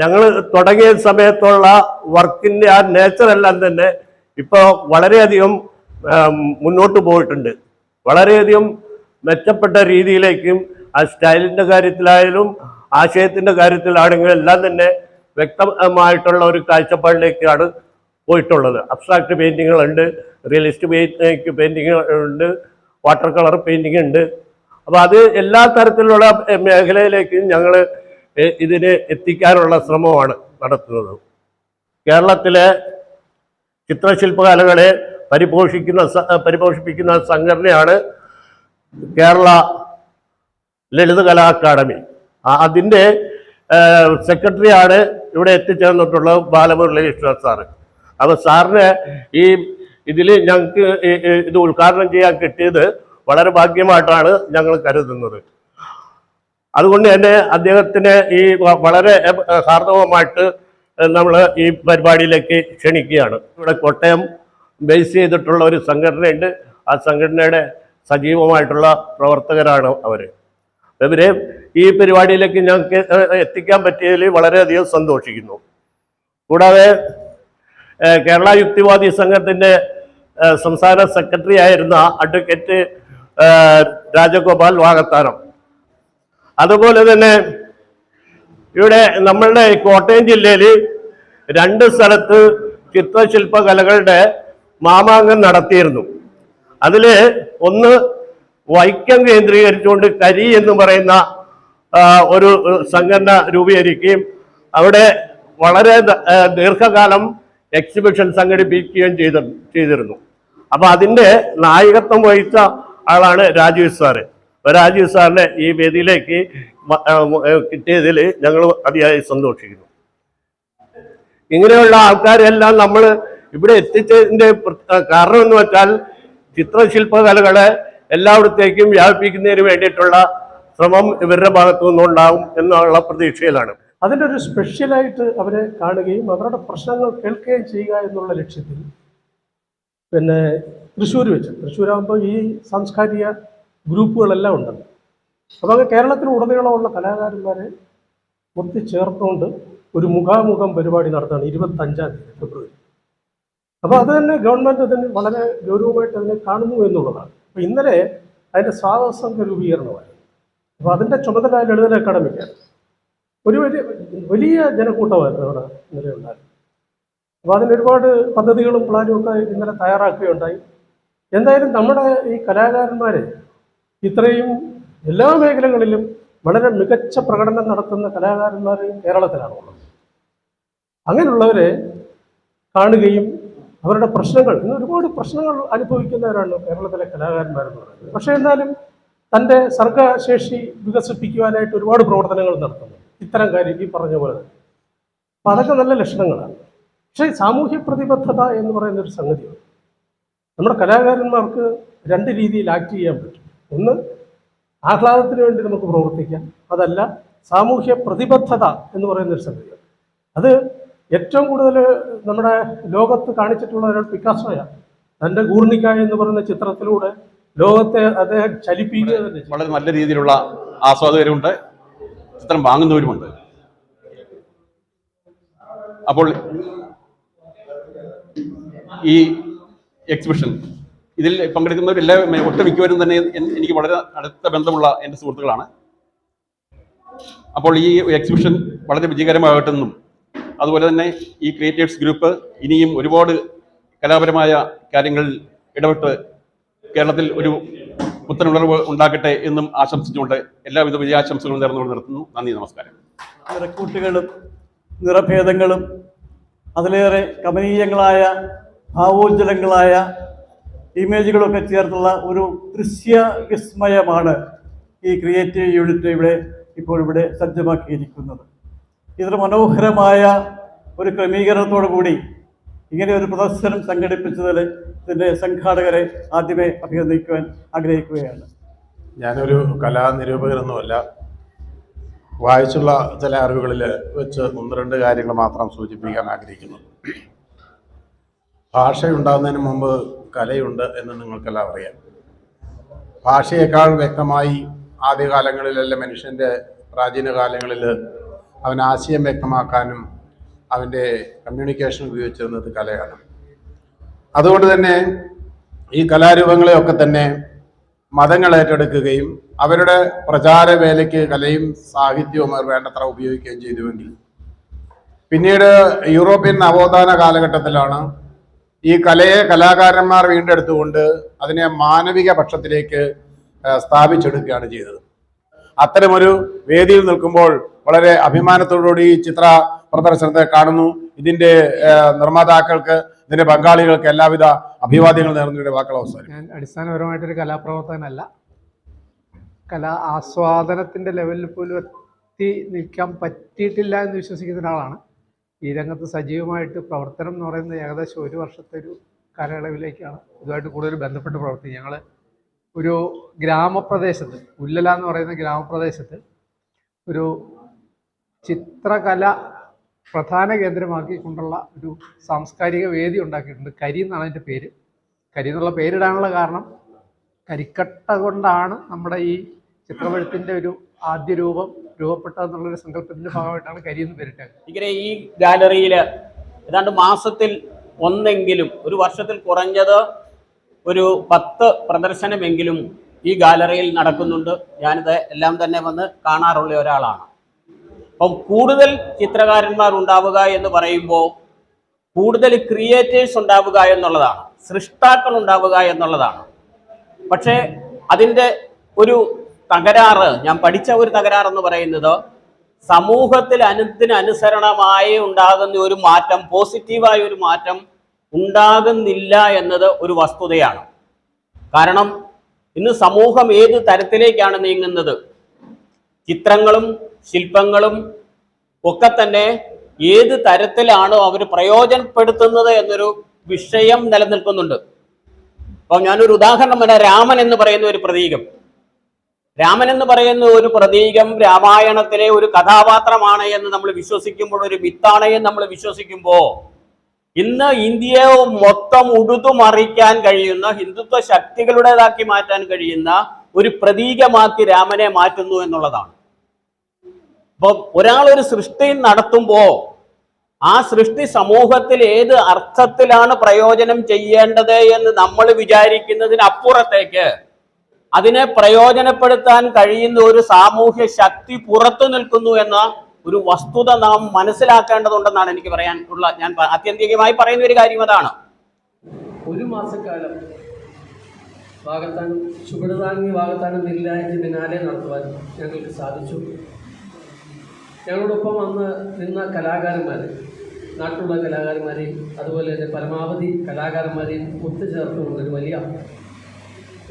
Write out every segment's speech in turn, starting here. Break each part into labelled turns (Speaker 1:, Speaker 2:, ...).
Speaker 1: ഞങ്ങൾ തുടങ്ങിയ സമയത്തുള്ള വർക്കിന്റെ ആ നേച്ചർ എല്ലാം തന്നെ ഇപ്പോൾ വളരെയധികം മുന്നോട്ട് പോയിട്ടുണ്ട്. വളരെയധികം മെച്ചപ്പെട്ട രീതിയിലേക്കും ആ സ്റ്റൈലിന്റെ കാര്യത്തിലായാലും ആശയത്തിന്റെ കാര്യത്തിലാണെങ്കിലും എല്ലാം തന്നെ വ്യക്തമായിട്ടുള്ള ഒരു കാഴ്ചപ്പാടിലേക്കാണ് പോയിട്ടുള്ളത്. അബ്സ്ട്രാക്ട് പെയിന്റിങ്ങുകളുണ്ട് റിയലിസ്റ്റ് പെയിന്റിങ് ഉണ്ട് വാട്ടർ കളർ പെയിന്റിംഗ് ഉണ്ട്. അപ്പോൾ അത് എല്ലാ തരത്തിലുള്ള മേഖലയിലേക്കും ഞങ്ങൾ ഇതിനെ എത്തിക്കാനുള്ള ശ്രമമാണ് നടത്തുന്നത്. കേരളത്തിലെ ചിത്രശില്പകലകളെ പരിപോഷിക്കുന്ന പരിപോഷിപ്പിക്കുന്ന സംഘടനയാണ് കേരള ലളിതകലാ അക്കാദമി. ആ- അതിന്റെ സെക്രട്ടറിയാണ് ഇവിടെ എത്തിച്ചേർന്നിട്ടുള്ളത് വിശ്വനാഥ് സാറ്. അപ്പോൾ സാറിന് ഈ ഇതിൽ ഞങ്ങൾക്ക് ഇത് ഉദ്ഘാടനം ചെയ്യാൻ കിട്ടിയത് വളരെ ഭാഗ്യമായിട്ടാണ് ഞങ്ങൾ കരുതുന്നത്. അതുകൊണ്ട് തന്നെ അദ്ദേഹത്തിന് ഈ വളരെ ഹാർദവമായിട്ട് നമ്മൾ ഈ പരിപാടിയിലേക്ക് ക്ഷണിക്കുകയാണ്. ഇവിടെ കോട്ടയം ബേസ് ചെയ്തിട്ടുള്ള ഒരു സംഘടനയുണ്ട്. ആ സംഘടനയുടെ സജീവമായിട്ടുള്ള പ്രവർത്തകരാണ് അവർ ഇവരെ ഈ പരിപാടിയിലേക്ക് ഞങ്ങൾക്ക് എത്തിക്കാൻ പറ്റിയതിൽ വളരെയധികം സന്തോഷിക്കുന്നു. കൂടാതെ കേരള യുക്തിവാദി സംഘത്തിന്റെ സംസ്ഥാന സെക്രട്ടറി ആയിരുന്ന അഡ്വക്കേറ്റ് രാജഗോപാൽ വാകത്താനം അതുപോലെ തന്നെ ഇവിടെ നമ്മളുടെ കോട്ടയം ജില്ലയിൽ രണ്ട് സ്ഥലത്ത് ചിത്രശില്പ കലകളുടെ മാമാങ്കം നടത്തിയിരുന്നു. അതിൽ ഒന്ന് വൈക്കം കേന്ദ്രീകരിച്ചുകൊണ്ട് കരി എന്ന് പറയുന്ന ഒരു സംഘടന രൂപീകരിക്കുകയും അവിടെ വളരെ ദീർഘകാലം എക്സിബിഷൻ സംഘടിപ്പിക്കുകയും ചെയ്ത ചെയ്തിരുന്നു. അപ്പൊ അതിന്റെ നായകത്വം വഹിച്ച ആളാണ് രാജീവ് സാറ്. രാജീവ് സാറിനെ ഈ വേദിയിലേക്ക് കിട്ടിയതിൽ ഞങ്ങൾ അതിയായി സന്തോഷിക്കുന്നു. ഇങ്ങനെയുള്ള ആൾക്കാരെല്ലാം നമ്മൾ ഇവിടെ എത്തിച്ചതിന്റെ കാരണം എന്ന് വെച്ചാൽ ചിത്രശില്പകലകളെ എല്ലായിടത്തേക്കും വ്യാപിപ്പിക്കുന്നതിന് വേണ്ടിയിട്ടുള്ള ശ്രമം ഇവരുടെ ഭാഗത്തു നിന്നുണ്ടാവും എന്നുള്ള പ്രതീക്ഷയിലാണ്.
Speaker 2: അതിന്റെ ഒരു സ്പെഷ്യലായിട്ട് അവരെ കാണുകയും അവരുടെ പ്രശ്നങ്ങൾ കേൾക്കുകയും ചെയ്യുക എന്നുള്ള ലക്ഷ്യത്തിൽ പിന്നെ തൃശ്ശൂർ വെച്ച്. തൃശ്ശൂരാകുമ്പോൾ ഈ സാംസ്കാരിക ഗ്രൂപ്പുകളെല്ലാം ഉണ്ട് അപ്പോൾ അങ്ങ് കേരളത്തിന് ഉടനീളമുള്ള കലാകാരന്മാരെ ഒത്തി ചേർത്തുകൊണ്ട് ഒരു മുഖാമുഖം പരിപാടി നടത്തുകയാണ് ഇരുപത്തഞ്ചാം തീയതി ഫെബ്രുവരി. അപ്പോൾ അത് തന്നെ ഗവൺമെന്റ് അതിന് വളരെ ഗൗരവമായിട്ട് അതിനെ കാണുന്നു എന്നുള്ളതാണ്. അപ്പോൾ ഇന്നലെ അതിന്റെ സ്വാതസംഘ രൂപീകരണമായിരുന്നു. രൂപീകരണമായി അപ്പോൾ അതിന്റെ ചുമതല ലളിതല അക്കാഡമിക്കാണ് ഒരു വലിയ വലിയ ജനക്കൂട്ടമായിരുന്നു അവിടെ ഇന്നലെ ഉണ്ടായിരുന്നു അപ്പോൾ അതിന് ഒരുപാട് പദ്ധതികളും പ്ലാനും ഒക്കെ ഇന്നലെ തയ്യാറാക്കുകയുണ്ടായി. എന്തായാലും നമ്മുടെ ഈ കലാകാരന്മാരെ ഇത്രയും എല്ലാ മേഖലകളിലും വളരെ മികച്ച പ്രകടനം നടത്തുന്ന കലാകാരന്മാർ കേരളത്തിലാണ് ഉള്ളത്. അങ്ങനെയുള്ളവരെ കാണുകയും അവരുടെ പ്രശ്നങ്ങൾ ഇന്ന് ഒരുപാട് പ്രശ്നങ്ങൾ അനുഭവിക്കുന്നവരാണ് കേരളത്തിലെ കലാകാരന്മാരെന്ന് പറയുന്നത്. പക്ഷേ എന്നാലും തന്റെ സർഗശേഷി വികസിപ്പിക്കുവാനായിട്ട് ഒരുപാട് പ്രവർത്തനങ്ങൾ നടത്തുന്നു. ഇത്തരം കാര്യം ഈ പറഞ്ഞ പോലെ അപ്പം അതൊക്കെ നല്ല ലക്ഷണങ്ങളാണ്. പക്ഷേ സാമൂഹ്യ പ്രതിബദ്ധത എന്ന് പറയുന്ന ഒരു സംഗതിയാണ് നമ്മുടെ കലാകാരന്മാർക്ക് രണ്ട് രീതിയിൽ ആക്ട് ചെയ്യാൻ പറ്റും. ഒന്ന് ആഹ്ലാദത്തിന് വേണ്ടി നമുക്ക് പ്രവർത്തിക്കാം. അതല്ല സാമൂഹ്യ പ്രതിബദ്ധത എന്ന് പറയുന്ന ഒരു സംഗതിയാണ് അത് ഏറ്റവും കൂടുതൽ നമ്മുടെ ലോകത്ത് കാണിച്ചിട്ടുള്ള ഒരാൾ പിക്കാസോയാണ്. തന്റെ ഗൂർണിക്ക എന്ന് പറയുന്ന ചിത്രത്തിലൂടെ ലോകത്തെ അദ്ദേഹം ചലിപ്പിക്കുക
Speaker 3: വളരെ നല്ല രീതിയിലുള്ള ആസ്വാദകരുണ്ട്. ചിത്രം വാങ്ങുന്നവരുമുണ്ട്. അപ്പോൾ ഈ എക്സിബിഷൻ ഇതിൽ പങ്കെടുക്കുന്നവരെല്ലാം ഒട്ടുമിക്കവരും തന്നെ എനിക്ക് വളരെ അടുത്ത ബന്ധമുള്ള എന്റെ സുഹൃത്തുക്കളാണ്. അപ്പോൾ ഈ എക്സിബിഷൻ വളരെ വിജയകരമാകട്ടെന്നും അതുപോലെ തന്നെ ഈ ക്രിയേറ്റേഴ്സ് ഗ്രൂപ്പ് ഇനിയും ഒരുപാട് കലാപരമായ കാര്യങ്ങളിൽ ഇടപെട്ട് കേരളത്തിൽ ഒരു പുത്തനുണർവ് ഉണ്ടാക്കട്ടെ എന്നും ആശംസിച്ചുകൊണ്ട് എല്ലാവിധ വിജയാശംസകളും നേർന്നുകൊണ്ട് നിർത്തുന്നു. നന്ദി നമസ്കാരം.
Speaker 4: നിറക്കൂട്ടുകളും നിറഭേദങ്ങളും അതിലേറെ കമനീയങ്ങളായ ഭാവോജ്വലങ്ങളായ ഇമേജുകളൊക്കെ ചേർത്തുള്ള ഒരു ദൃശ്യ വിസ്മയമാണ് ഈ ക്രിയേറ്റീവ് യൂണിറ്റ് ഇവിടെ ഇപ്പോൾ ഇവിടെ സജ്ജമാക്കിയിരിക്കുന്നത്. ഇതൊരു മനോഹരമായ ഒരു ക്രമീകരണത്തോടു കൂടി ഇങ്ങനെ ഒരു പ്രദർശനം സംഘടിപ്പിച്ചതിൽ ഇതിന്റെ സംഘാടകരെ ആദ്യമേ അഭിനന്ദിക്കുവാൻ ആഗ്രഹിക്കുകയാണ്.
Speaker 5: ഞാനൊരു കലാനിരൂപകനൊന്നുമല്ല വായിച്ചുള്ള ചില അറിവുകളിൽ വെച്ച് ഒന്ന് രണ്ട് കാര്യങ്ങൾ മാത്രം സൂചിപ്പിക്കാൻ ആഗ്രഹിക്കുന്നു. ഭാഷയുണ്ടാകുന്നതിന് മുമ്പ് കലയുണ്ട് എന്ന് നിങ്ങൾക്കെല്ലാം അറിയാം. ഭാഷയേക്കാൾ വ്യക്തമായി ആദ്യകാലങ്ങളിലല്ല മനുഷ്യന്റെ പ്രാചീന കാലങ്ങളിൽ അവൻ ആശയം വ്യക്തമാക്കാനും അവന്റെ കമ്മ്യൂണിക്കേഷൻ ഉപയോഗിച്ചിരുന്നത് കലയാണ്. അതുകൊണ്ട് തന്നെ ഈ കലാരൂപങ്ങളെയൊക്കെ തന്നെ മതങ്ങൾ ഏറ്റെടുക്കുകയും അവരുടെ പ്രചാര വേലയ്ക്ക് കലയും സാഹിത്യവും അവർ വേണ്ടത്ര ഉപയോഗിക്കുകയും ചെയ്തുവെങ്കിൽ. പിന്നീട് യൂറോപ്യൻ നവോത്ഥാന കാലഘട്ടത്തിലാണ് ഈ കലയെ കലാകാരന്മാർ വീണ്ടെടുത്തുകൊണ്ട് അതിനെ മാനവിക പക്ഷത്തിലേക്ക് സ്ഥാപിച്ചെടുക്കുകയാണ് ചെയ്തത്. അത്തരമൊരു വേദിയിൽ നിൽക്കുമ്പോൾ വളരെ അഭിമാനത്തോടുകൂടി ഈ ചിത്ര പ്രദർശനത്തെ കാണുന്നു. ഇതിന്റെ നിർമ്മാതാക്കൾക്ക് ഇതിന്റെ പങ്കാളികൾക്ക് എല്ലാവിധ അഭിവാദ്യങ്ങൾ നേർന്നതിന്റെ വാക്കുകൾ അവസാനം
Speaker 6: അടിസ്ഥാനപരമായിട്ടൊരു കലാപ്രവർത്തകനല്ല. കലാ ആസ്വാദനത്തിന്റെ ലെവലിൽ പോലും എത്തി നിൽക്കാൻ പറ്റിയിട്ടില്ല എന്ന് വിശ്വസിക്കുന്ന ഒരാളാണ്. ഈ രംഗത്ത് സജീവമായിട്ട് പ്രവർത്തനം എന്ന് പറയുന്നത് ഏകദേശം ഒരു വർഷത്തെ ഒരു കാലയളവിലേക്കാണ് ഇതുമായിട്ട് കൂടുതൽ ബന്ധപ്പെട്ട് പ്രവർത്തി ഞങ്ങൾ ഒരു ഗ്രാമപ്രദേശത്ത് ഉല്ലല എന്ന് പറയുന്ന ഗ്രാമപ്രദേശത്ത് ഒരു ചിത്രകല പ്രധാന കേന്ദ്രമാക്കിക്കൊണ്ടുള്ള ഒരു സാംസ്കാരിക വേദി ഉണ്ടാക്കിയിട്ടുണ്ട്. കരി എന്നാണ് അതിന്റെ പേര്. കരി എന്നുള്ള പേരിടാനുള്ള കാരണം കരിക്കട്ട കൊണ്ടാണ് നമ്മുടെ ഈ ചിത്രമെഴുത്തിന്റെ ഒരു ആദ്യ രൂപം രൂപപ്പെട്ടതെന്നുള്ളൊരു സങ്കല്പത്തിന്റെ ഭാഗമായിട്ടാണ് കരിയെന്ന് പേരിട്ടത്.
Speaker 7: ഇങ്ങനെ ഈ ഗാലറിയിൽ ഏതാണ്ട് മാസത്തിൽ ഒന്നെങ്കിലും ഒരു വർഷത്തിൽ കുറഞ്ഞത് ഒരു പത്ത് പ്രദർശനമെങ്കിലും ഈ ഗാലറിയിൽ നടക്കുന്നുണ്ട്. ഞാനിത് എല്ലാം തന്നെ വന്ന് കാണാറുള്ള ഒരാളാണ്. അപ്പം കൂടുതൽ ചിത്രകാരന്മാർ ഉണ്ടാവുക എന്ന് പറയുമ്പോൾ കൂടുതൽ ക്രിയേറ്റേഴ്സ് ഉണ്ടാവുക എന്നുള്ളതാണ്. സൃഷ്ടാക്കൾ ഉണ്ടാവുക എന്നുള്ളതാണ്. പക്ഷേ അതിന്റെ ഒരു തകരാറ്. ഞാൻ പഠിച്ച ഒരു തകരാർ എന്ന് പറയുന്നത് സമൂഹത്തിൽ അനുത്തിന് അനുസരണമായി ഉണ്ടാകുന്ന ഒരു മാറ്റം പോസിറ്റീവായ ഒരു മാറ്റം ഉണ്ടാകുന്നില്ല എന്നത് ഒരു വസ്തുതയാണ്. കാരണം ഇന്ന് സമൂഹം ഏത് തരത്തിലേക്കാണ് നീങ്ങുന്നത്? ചിത്രങ്ങളും ശില്പങ്ങളും ഒക്കെ തന്നെ ഏത് തരത്തിലാണോ അവർ പ്രയോജനപ്പെടുത്തുന്നത് എന്നൊരു വിഷയം നിലനിൽക്കുന്നുണ്ട്. അപ്പോൾ ഞാനൊരു ഉദാഹരണം പറയാം. രാമൻ എന്ന് പറയുന്ന ഒരു പ്രതീകം. രാമൻ എന്ന് പറയുന്ന ഒരു പ്രതീകം രാമായണത്തിലെ ഒരു കഥാപാത്രമാണ് എന്ന് നമ്മൾ വിശ്വസിക്കുമ്പോൾ ഒരു വിത്താണ് എന്ന് നമ്മൾ വിശ്വസിക്കുമ്പോൾ ഇന്ന് ഇന്ത്യയെ മൊത്തം ഉടുതുമറിക്കാൻ കഴിയുന്ന ഹിന്ദുത്വ ശക്തികളുടേതാക്കി മാറ്റാൻ കഴിയുന്ന ഒരു പ്രതീകമാക്കി രാമനെ മാറ്റുന്നു എന്നുള്ളതാണ്. അപ്പൊ ഒരാൾ ഒരു സൃഷ്ടി നടത്തുമ്പോൾ ആ സൃഷ്ടി സമൂഹത്തിൽ ഏത് അർത്ഥത്തിലാണ് പ്രയോജനം ചെയ്യേണ്ടത് എന്ന് നമ്മൾ വിചാരിക്കുന്നതിനപ്പുറത്തേക്ക് അതിനെ പ്രയോജനപ്പെടുത്താൻ കഴിയുന്ന ഒരു സാമൂഹ്യ ശക്തി പുറത്തു നിൽക്കുന്നു എന്ന ഒരു വസ്തുത നാം മനസ്സിലാക്കേണ്ടതുണ്ടെന്നാണ് എനിക്ക് പറയാനുള്ള ഞാൻ ആത്യന്തികമായി പറയുന്ന ഒരു കാര്യം അതാണ്.
Speaker 8: ഒരു മാസക്കാലം വാഗത്താനം ചുവടുതാങ്ങി വാഗത്താനം നെല്ലായതിന് പിന്നാലെ നടത്തുവാൻ ഞങ്ങൾക്ക് സാധിച്ചു. ഞങ്ങളോടൊപ്പം വന്ന് നിന്ന കലാകാരന്മാർ നാട്ടിലുള്ള കലാകാരന്മാരെയും അതുപോലെ തന്നെ പരമാവധി കലാകാരന്മാരെയും ഒത്തുചേർത്തുകൊണ്ടൊരു വലിയ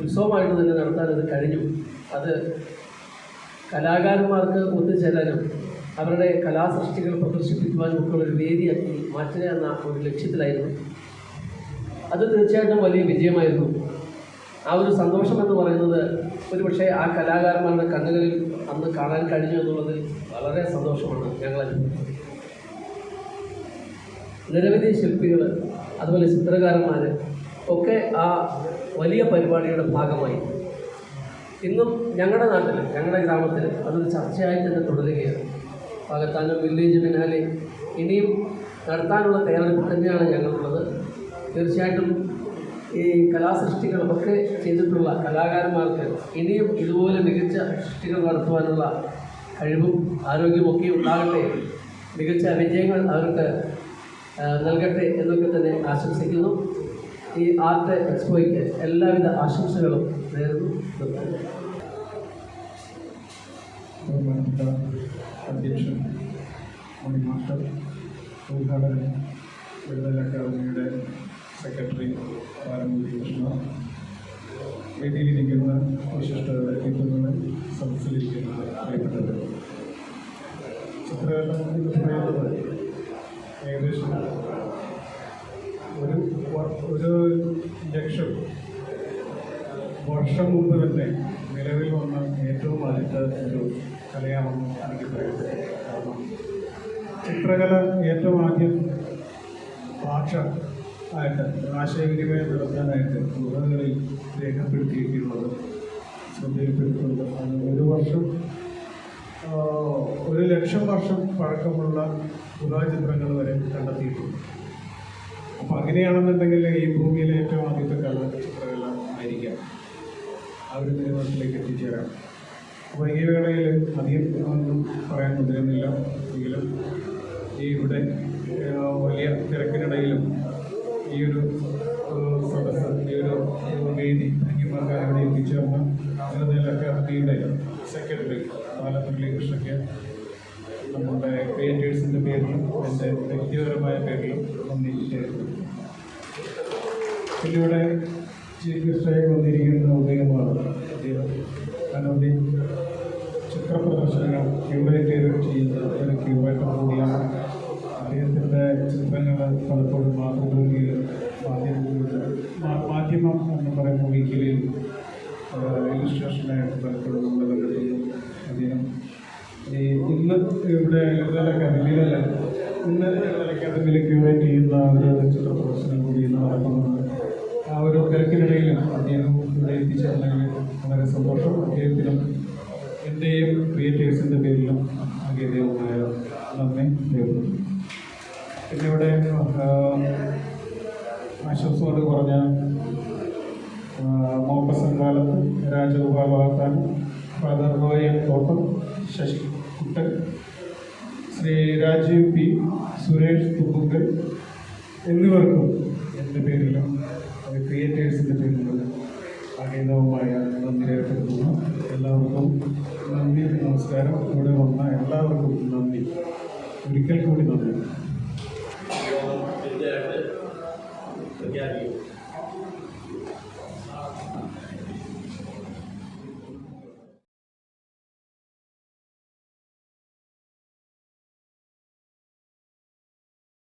Speaker 8: ഉത്സവമായിട്ട് തന്നെ നടത്താൻ അത് കഴിഞ്ഞു. അത് കലാകാരന്മാർക്ക് ഒത്തുചേരാനും അവരുടെ കലാസൃഷ്ടികൾ പ്രദർശിപ്പിക്കുവാനും ഒക്കെ ഒരു വേദിയാക്കി മാറ്റുക എന്ന ഒരു ലക്ഷ്യത്തിലായിരുന്നു. അത് തീർച്ചയായിട്ടും വലിയ വിജയമായിരുന്നു. ആ ഒരു സന്തോഷം എന്ന് പറയുന്നത് ഒരുപക്ഷെ ആ കലാകാരന്മാരുടെ കണ്ണുകളിൽ അന്ന് കാണാൻ കഴിഞ്ഞു എന്നുള്ളതിൽ വളരെ സന്തോഷമാണ് ഞങ്ങൾ നിരവധി ശില്പികൾ അതുപോലെ ചിത്രകാരന്മാർ ഒക്കെ ആ വലിയ പരിപാടിയുടെ ഭാഗമായി. ഇന്നും ഞങ്ങളുടെ നാട്ടിൽ ഞങ്ങളുടെ ഗ്രാമത്തിൽ അതൊരു ചർച്ചയായി തന്നെ തുടരുകയാണ്. പാകത്താനം വില്ലേജ് പിന്നാലെ ഇനിയും നടത്താനുള്ള തയ്യാറെടുപ്പ് തന്നെയാണ് ഞങ്ങൾക്കുള്ളത് തീർച്ചയായിട്ടും ഈ കലാസൃഷ്ടികളൊക്കെ ചെയ്തിട്ടുള്ള കലാകാരന്മാർക്ക് ഇനിയും ഇതുപോലെ മികച്ച സൃഷ്ടികൾ നടത്തുവാനുള്ള കഴിവും ആരോഗ്യമൊക്കെ ഉണ്ടാകട്ടെ. മികച്ച വിജയങ്ങൾ അവർക്ക് നൽകട്ടെ എന്നൊക്കെ തന്നെ ആശംസിക്കുന്നു. ഈ ആർട്ട് എക്സ്പോയ്ക്ക് എല്ലാവിധ ആശംസകളും നേരുന്നു.
Speaker 9: അധ്യക്ഷൻ മണി മാസ്റ്റർ ഉദ്ഘാടകൻ വിടുതൽ അക്കാദമിയുടെ സെക്രട്ടറി പാരമ്പര്യ കൃഷ്ണ. വേദിയിലിരിക്കുന്ന വിശിഷ്ട വ്യക്തിത്വങ്ങൾ സദസ്സിലിരിക്കുന്ന അറിയപ്പെട്ടത് ചിത്രകല ഏകദേശം ഒരു ലക്ഷം വർഷം മുമ്പ് തന്നെ നിലവിൽ വന്ന ഏറ്റവും ആദ്യത്തെ ഒരു കലയാണെന്ന് എനിക്ക് പറയുന്നത് കാരണം ചിത്രകല ഏറ്റവും ആദ്യം ഭാഷ ആയിട്ട് ആശയവിനിമയം നടത്താനായിട്ട് ഗുഹകളിൽ രേഖപ്പെടുത്തിയിട്ടുള്ളത് ശ്രദ്ധയിൽപ്പെടുത്തുന്നത്. അത് ഒരു വർഷം ഒരു ലക്ഷം വർഷം പഴക്കമുള്ള പുരാചിത്രങ്ങൾ വരെ കണ്ടെത്തിയിട്ടുണ്ട്. അങ്ങനെയാണെന്നുണ്ടെങ്കിൽ ഈ ഭൂമിയിലെ ഏറ്റവും ആദ്യത്തെ കല ചിത്രകല ആയിരിക്കാം. ആ ഒരു നിലവാരത്തിലേക്ക് എത്തിച്ചേരാം. അപ്പോൾ ഈ വേളയിൽ അധികം ഒന്നും പറയാൻ മുതിരുന്നില്ല. എങ്കിലും ഈ ഇവിടെ വലിയ തിരക്കിനിടയിലും ഈ ഒരു സദസ് ഈ ഒരു വേദി അംഗീമാർക്കാർ ഇവിടെ എത്തിച്ചേർന്ന ജനതയിൽ അക്കാദമിയുടെ സെക്രട്ടറി ബാലമുരളി കൃഷ്ണയ്ക്ക് നമ്മുടെ ക്രിയേറ്റേഴ്സിന്റെ പേരിലും എന്റെ വ്യക്തിപരമായ പേരിലും നന്ദി. ചേർക്കുന്നു ഇവിടെ ചീഫ് ഗസ്റ്റായി വന്നിരിക്കുന്ന ഉദയമാണ് അദ്ദേഹം. അനവധി ചിത്ര പ്രദർശനങ്ങൾ ക്യൂറേറ്റ് ചെയ്യുന്ന ഒരു കൂടിയാണ് അദ്ദേഹത്തിന്റെ ചിത്രങ്ങൾ പലപ്പോഴും മാതൃഭൂമിയിൽ മാധ്യമങ്ങളിൽ മാധ്യമം എന്ന് പറയുന്ന വീക്കിലിൽ രജിസ്ട്രേഷനായിട്ട് പലപ്പോഴും നമ്മൾ കണ്ടെത്തുന്നു അദ്ദേഹം ഈ ഇന്ന് ഇവിടെ ലളിത അക്കാദമിയിലല്ല ഇന്ന് ലളിത അക്കാദമിയിൽ ക്യൂറേറ്റ് ചെയ്യുന്ന ഒരു ചിത്ര പ്രദർശനം കൂടി ഇന്ന് നടക്കുന്നുണ്ട്. ആ ഒരു തിരക്കിനിടയിലും അദ്ദേഹം ഇവിടെ എത്തിച്ചേർന്നതിൽ വളരെ സന്തോഷം. അദ്ദേഹത്തിനും എന്റെയും ക്രിയേറ്റേഴ്സിന്റെ പേരിലും അങ്ങേയമായ നന്ദി നേരുന്നു. പിന്നെ ഇവിടെ ആശ്വാസത്തോട് പറഞ്ഞ മോപ്പസംകാലത്ത് രാജഗോപാലൻ ഫാദർ റോയൻ തോട്ടം ശശി കുട്ടൻ ശ്രീ രാജീവ് പി സുരേഷ് തുമ്പുങ്കൽ എന്നിവർക്കും എന്റെ പേരിലും ക്രിയേറ്റേഴ്സിന്റെ പേരിലും അഖിലവുമായ നന്ദി രേഖപ്പെടുത്തുന്നു എല്ലാവർക്കും നന്ദി നമസ്കാരം. ഇവിടെ വന്ന എല്ലാവർക്കും നന്ദി. ഒരിക്കൽ കൂടി നന്ദി.
Speaker 1: പ്രഖ്യാപിക്കും